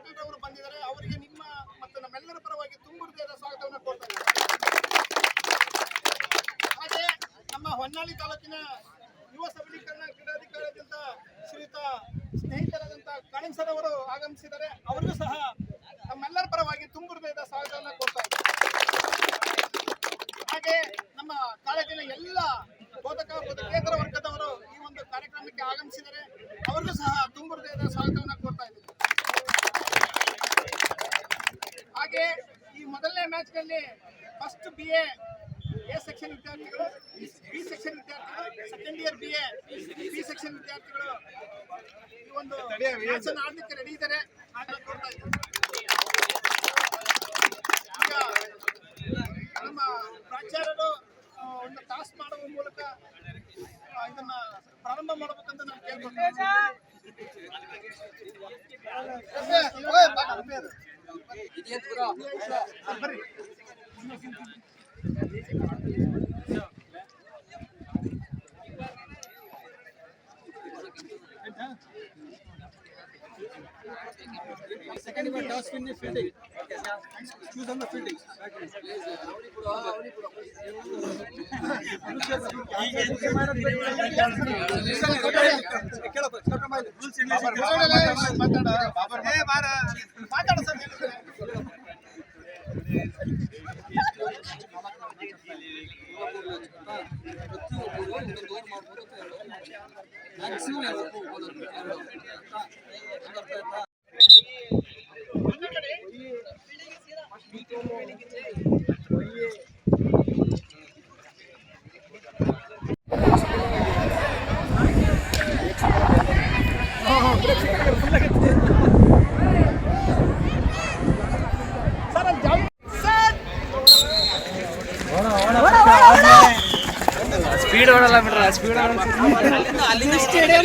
ಪಾಟೀಲ್ ಅವರು ಬಂದಿದ್ದಾರೆ, ಅವರಿಗೆ ನಿಮ್ಮ ಮತ್ತು ನಮ್ಮೆಲ್ಲರ ಪರವಾಗಿ ತುಂಬ ಹೃದಯದ ಸ್ವಾಗತವನ್ನು ಕೊಡ್ತಾ ಹಾಗೆ ನಮ್ಮ ಹೊನ್ನಾಳಿ ತಾಲೂಕಿನ ಯುವ ಸಬಲೀಕರಣ ಕ್ರೀಡಾಧಿಕಾರಿಯಾದಂಥ ಶ್ರೀಯುತ ಸ್ನೇಹಿತರಾದಂಥ ಕಾಳಿಂಗ್ ಸರ್ ಅವರು ಆಗಮಿಸಿದ್ದಾರೆ, ಅವರಿಗೂ ಸಹ ನಮ್ಮೆಲ್ಲರ ಪರವಾಗಿ ತುಂಬ ಹೃದಯದ ಸ್ವಾಗತವನ್ನು ಕೊಡ್ತಾ ಹಾಗೆ ನಮ್ಮ ಕಾಲೇಜಿನ ಎಲ್ಲ ಬೋಧಕ ಬೋಧಕೇತರ ವರ್ಗದವರು ಈ ಒಂದು ಕಾರ್ಯಕ್ರಮಕ್ಕೆ ಆಗಮಿಸಿದರೆ ಅವರಿಗೂ ಸಹ ತುಂಬ ಹೃದಯದ ಸ್ವಾಗತವನ್ನು ಕೊಡ್ತಾ ಇದ್ದಾರೆ ಹಾಗೆ ಈ ಮೊದಲನೇ ಮ್ಯಾಚ್ನಲ್ಲಿ ಫಸ್ಟ್ ಬಿ ಎ ಸೆಕ್ಷನ್ ವಿದ್ಯಾರ್ಥಿಗಳು ಬಿ ಸೆಕ್ಷನ್ ವಿದ್ಯಾರ್ಥಿಗಳು second year B A B section ವಿದ್ಯಾರ್ಥಿಗಳು ಈ ಒಂದು ಮ್ಯಾಚ್ ಅನ್ನು ಆಡಲಿಕ್ಕೆ ರೆಡಿ ಇದ್ದಾರೆ ನಮ್ಮ ಪ್ರಾಚಾರ್ಯರು ಒಂದು ಟಾಸ್ ಮಾಡುವ ಮೂಲಕ ಇದನ್ನ ಪ್ರಾರಂಭ ಮಾಡಬೇಕಂತ ನಾನು ಕೇಳ್ಕೊಳ್ತೀನಿ సెకండ్ ఇవర్ టాస్ కింద fielding choose on the fielding ఇక్కడ రూల్స్ బాబర్ బాబర్ ಮ್ಯಾಕ್ಸಿಮಮ್ ಒಂದೇ ಕಡೆ ಸರ್ ಸ್ಪೀಡ್ ಓಡಲ್ಲ ಬಿಡ್ರ ಸ್ಪೀಡ್ ಸ್ಟೇಡಿಯಂ